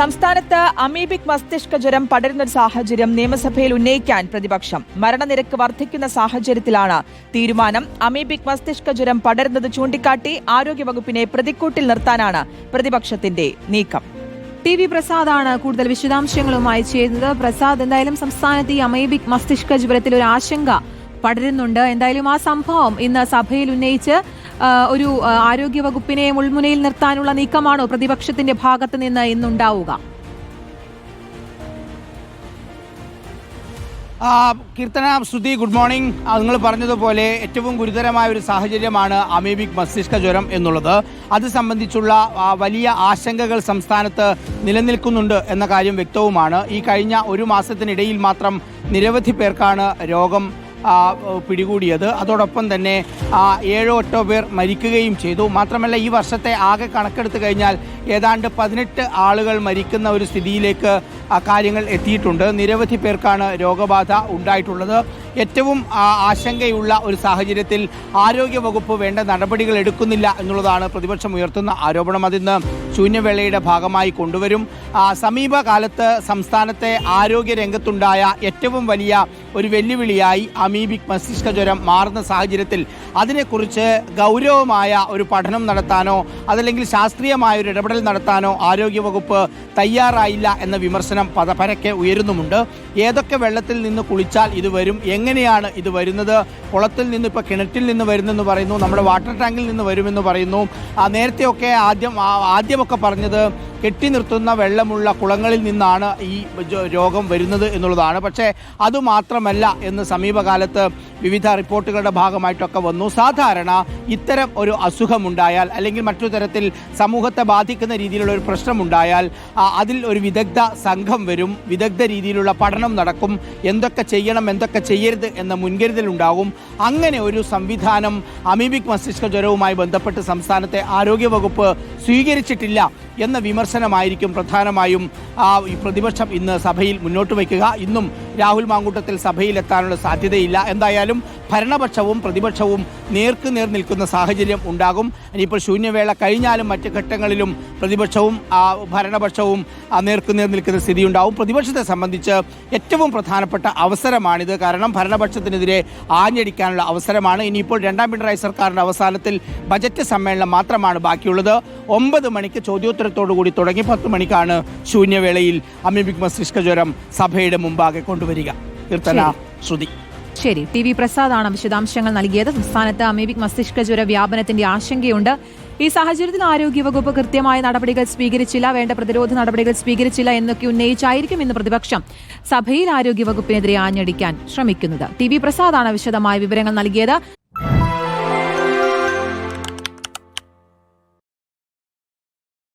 സംസ്ഥാനത്ത് അമീബിക് മസ്തിഷ്ക ജ്വരം പടരുന്ന ഒരു സാഹചര്യം നിയമസഭയിൽ ഉന്നയിക്കാൻ പ്രതിപക്ഷം മരണനിരക്ക് വർദ്ധിക്കുന്ന സാഹചര്യത്തിലാണ് തീരുമാനം. അമീബിക് മസ്തിഷ്ക ജ്വരം പടരുന്നത് ചൂണ്ടിക്കാട്ടി ആരോഗ്യവകുപ്പിനെ പ്രതിക്കൂട്ടിൽ നിർത്താനാണ് പ്രതിപക്ഷത്തിന്റെ നീക്കം. ടി വി പ്രസാദാണ് കൂടുതൽ വിശദാംശങ്ങളുമായി ചേരുന്നത്. പ്രസാദ് എന്തായാലും സംസ്ഥാനത്ത് ഈ അമീബിക് മസ്തിഷ്ക ജ്വരത്തിൽ ഒരു ആശങ്ക പടരുന്നുണ്ട്. എന്തായാലും ആ സംഭവം ഇന്ന് സഭയിൽ ഉന്നയിച്ച് ഒരു ആരോഗ്യ ആരോഗ്യവകുപ്പിനെ മുൾമുനയിൽ നിർത്താനുള്ള നീക്കമാണോ പ്രതിപക്ഷത്തിന്റെ ഭാഗത്ത് നിന്ന് ഇന്നുണ്ടാവുക കീർത്തന ശ്രുതി ഗുഡ് മോർണിംഗ്. നിങ്ങൾ പറഞ്ഞതുപോലെ ഏറ്റവും ഗുരുതരമായ ഒരു സാഹചര്യമാണ് അമീബിക് മസ്തിഷ്ക ജ്വരം എന്നുള്ളത്. അത് സംബന്ധിച്ചുള്ള വലിയ ആശങ്കകൾ സംസ്ഥാനത്ത് നിലനിൽക്കുന്നുണ്ട് എന്ന കാര്യം വ്യക്തവുമാണ്. ഈ കഴിഞ്ഞ ഒരു മാസത്തിനിടയിൽ മാത്രം നിരവധി പേർക്കാണ് രോഗം പിടികൂടിയത്. അതോടൊപ്പം തന്നെ ഏഴോ എട്ടോ പേർ മരിക്കുകയും ചെയ്തു. മാത്രമല്ല ഈ വർഷത്തെ ആകെ കണക്കെടുത്ത് കഴിഞ്ഞാൽ ഏതാണ്ട് പതിനെട്ട് ആളുകൾ മരിക്കുന്ന ഒരു സ്ഥിതിയിലേക്ക് കാര്യങ്ങൾ എത്തിയിട്ടുണ്ട്. നിരവധി പേർക്കാണ് രോഗബാധ ഉണ്ടായിട്ടുള്ളത്. ഏറ്റവും ആശങ്കയുള്ള ഒരു സാഹചര്യത്തിൽ ആരോഗ്യവകുപ്പ് വേണ്ട നടപടികൾ എടുക്കുന്നില്ല എന്നുള്ളതാണ് പ്രതിപക്ഷം ഉയർത്തുന്ന ആരോപണം. അതിന്ന് ശൂന്യവേളയുടെ ഭാഗമായി കൊണ്ടുവരും. സമീപകാലത്ത് സംസ്ഥാനത്തെ ആരോഗ്യ രംഗത്തുണ്ടായ ഏറ്റവും വലിയ ഒരു വെല്ലുവിളിയായി അമീബിക് മസ്തിഷ്ക ജ്വരം മാറുന്ന സാഹചര്യത്തിൽ അതിനെക്കുറിച്ച് ഗൗരവമായ ഒരു പഠനം നടത്താനോ അതല്ലെങ്കിൽ ശാസ്ത്രീയമായ ഒരു ഇടപെടൽ നടത്താനോ ആരോഗ്യവകുപ്പ് തയ്യാറായില്ല എന്ന വിമർശനം പരക്കെ ഉയരുന്നുമുണ്ട്. ഏതൊക്കെ വെള്ളത്തിൽ നിന്ന് കുളിച്ചാൽ ഇത് വരും? എങ്ങനെയാണ് ഇത് വരുന്നത്? കുളത്തിൽ നിന്ന് ഇപ്പോൾ കിണറ്റിൽ നിന്ന് വരുന്നെന്ന് പറയുന്നു. നമ്മുടെ വാട്ടർ ടാങ്കിൽ നിന്ന് വരുമെന്ന് പറയുന്നു. നേരത്തെയൊക്കെ ആദ്യം ആദ്യമൊക്കെ പറഞ്ഞത് കെട്ടി നിർത്തുന്ന വെള്ളമുള്ള കുളങ്ങളിൽ നിന്നാണ് ഈ രോഗം വരുന്നത് എന്നുള്ളതാണ്. പക്ഷേ അതുമാത്രമല്ല എന്ന് സമീപകാലത്ത് വിവിധ റിപ്പോർട്ടുകളുടെ ഭാഗമായിട്ടൊക്കെ വന്നു. സാധാരണ ഇത്തരം ഒരു അസുഖമുണ്ടായാൽ അല്ലെങ്കിൽ മറ്റു തരത്തിൽ സമൂഹത്തെ ബാധിക്കുന്ന രീതിയിലുള്ള ഒരു പ്രശ്നമുണ്ടായാൽ അതിൽ ഒരു വിദഗ്ധ സംഘം വരും. വിദഗ്ധ രീതിയിലുള്ള പഠനം നടക്കും. എന്തൊക്കെ ചെയ്യണം എന്തൊക്കെ ചെയ്യരുത് എന്ന മുൻകരുതലുണ്ടാകും അങ്ങനെ ഒരു സംവിധാനം അമീബിക് മസ്തിഷ്ക ജ്വരവുമായി ബന്ധപ്പെട്ട് സംസ്ഥാനത്തെ ആരോഗ്യവകുപ്പ് സ്വീകരിച്ചിട്ടില്ല. എന്ന വിമർശനമായിരിക്കും പ്രധാനമായും പ്രതിപക്ഷം ഇന്ന് സഭയിൽ മുന്നോട്ട് വയ്ക്കുക. ഇന്നും രാഹുൽ മാങ്കൂട്ടത്തിൽ സഭയിലെത്താനുള്ള സാധ്യതയില്ല. എന്തായാലും ഭരണപക്ഷവും പ്രതിപക്ഷവും നേർക്കുനേർ നിൽക്കുന്ന സാഹചര്യം ഉണ്ടാകും. ഇനിയിപ്പോൾ ശൂന്യവേള കഴിഞ്ഞാലും മറ്റ് ഘട്ടങ്ങളിലും പ്രതിപക്ഷവും ആ, ഭരണപക്ഷവും നേർക്കുനേർ നേർ നിൽക്കുന്ന സ്ഥിതി ഉണ്ടാവും പ്രതിപക്ഷത്തെ സംബന്ധിച്ച് ഏറ്റവും പ്രധാനപ്പെട്ട അവസരമാണിത്. കാരണം ഭരണപക്ഷത്തിനെതിരെ ആഞ്ഞടിക്കാനുള്ള അവസരമാണ്. ഇനിയിപ്പോൾ രണ്ടാം പിണറായി സർക്കാരിന്റെ അവസാനത്തിൽ ബജറ്റ് സമ്മേളനം മാത്രമാണ് ബാക്കിയുള്ളത്. ഒമ്പത് മണിക്ക് ചോദ്യോത്തരത്തോടു കൂടി തുടങ്ങി പത്ത് മണിക്കാണ് ശൂന്യവേളയിൽ അമീബിക് മസ്തിഷ്ക ജ്വരം സഭയുടെ മുമ്പാകെ കൊണ്ടുവരിക. കീർത്തന ശ്രുതി. ശരി ടി വി പ്രസാദാണ് വിശദാംശങ്ങൾ നൽകിയത്. സംസ്ഥാനത്ത് അമേബിക് മസ്തിഷ്ക ജ്വര വ്യാപനത്തിന്റെ ആശങ്കയുണ്ട്. ഈ സാഹചര്യത്തിൽ ആരോഗ്യവകുപ്പ് കൃത്യമായ നടപടികൾ സ്വീകരിച്ചില്ല വേണ്ട പ്രതിരോധ നടപടികൾ സ്വീകരിച്ചില്ല എന്നൊക്കെ ഉന്നയിച്ചായിരിക്കും ഇന്ന് പ്രതിപക്ഷം സഭയിൽ ആരോഗ്യവകുപ്പിനെതിരെ ആഞ്ഞടിക്കാൻ ശ്രമിക്കുന്നത്. ടി വി പ്രസാദാണ് വിശദമായ വിവരങ്ങൾ നൽകിയത്.